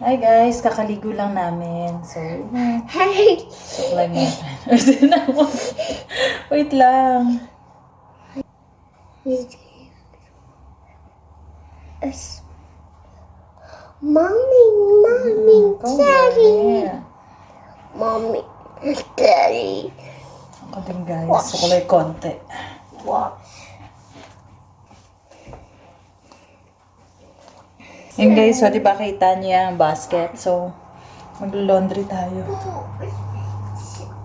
Hi guys, kakaligo lang namin. So. Hey. Suklay mo. Wait lang. It's mommy, mommy, daddy, mommy, daddy. Ako din guys, suklay konti. What? Yun guys, so di ba kita niya ang basket? So, mag-laundry tayo.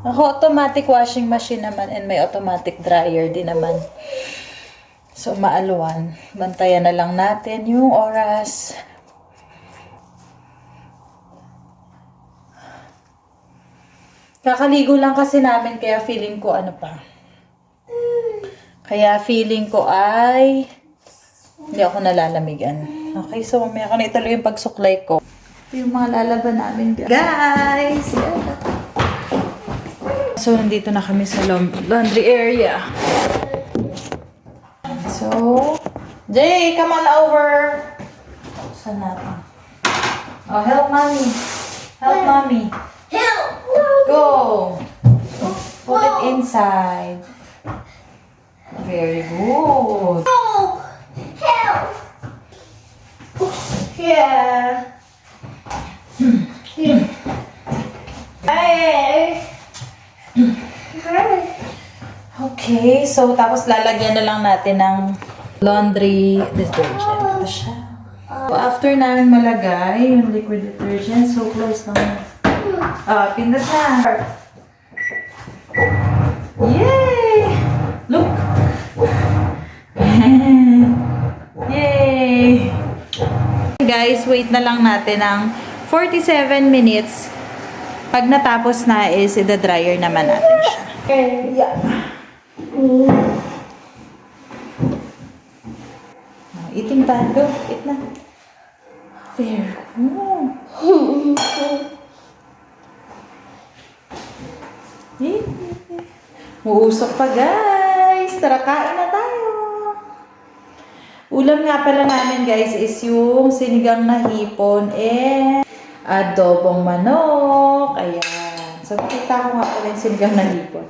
Ako, automatic washing machine naman and may automatic dryer din naman. So, maalwan. Bantayan na lang natin yung oras. Kakaligo lang kasi namin kaya feeling ko ano pa. Kaya feeling ko ay hindi ako nalalamigan. Okay, so mamaya ko na ituloy yung pagsuklay ko. Ito yung mga lalaban namin, guys. So, nandito na kami sa laundry area. So, Jay, come on over. Saan natin? Oh, help mommy. Help mommy. Help! Go. Put it inside. Very good. Help! Help! Yeah. Hey. Okay, so tapos lalagyan na lang natin ng laundry detergent. Ito siya. So, after namin malagay yung liquid detergent, so close lang. Ah, pindot na. Yay! Look! Yay! Guys, wait na lang natin ng 47 minutes. Pag natapos na is, ida-dryer naman natin siya. Yeah. Oh, eating time. Go. Eat na. Good. Eh, Uusok pa guys. Tara, kain na tayo. Ulam nga pala namin guys is yung sinigang na hipon and adobong manok. Ayan. So, kita ko nga pala yung sinigang na hipon.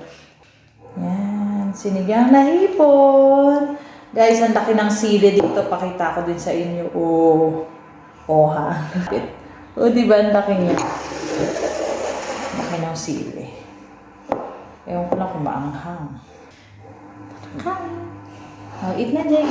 Yan. Sinigang na hipon. Guys, ang laki ng sili dito. Pakita ko din sa inyo. Oh. Oh, ha? oh, di ba? Ang laki niya. Laki ng sili. Ewan ko lang kung maanghang. Kain. Oh, eat na, Jay.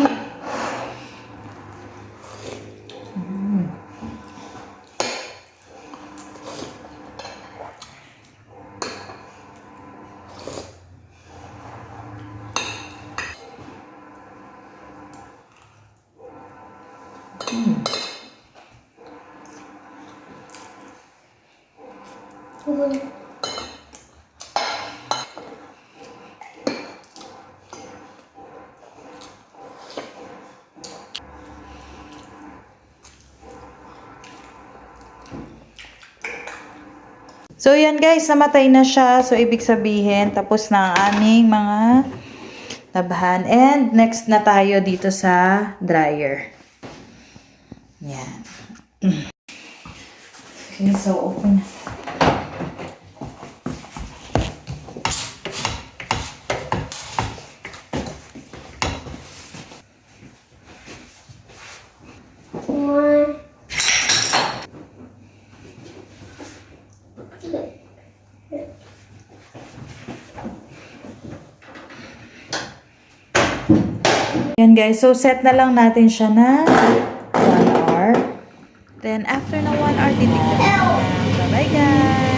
So, yan guys, namatay na siya. So, ibig sabihin, tapos na ang aming mga labahan. And, next na tayo dito sa dryer. Yan. Okay, so, open na. Yan guys, so set na lang natin siya na 1 hour. Then after na 1 hour, titignan na. Bye-bye guys!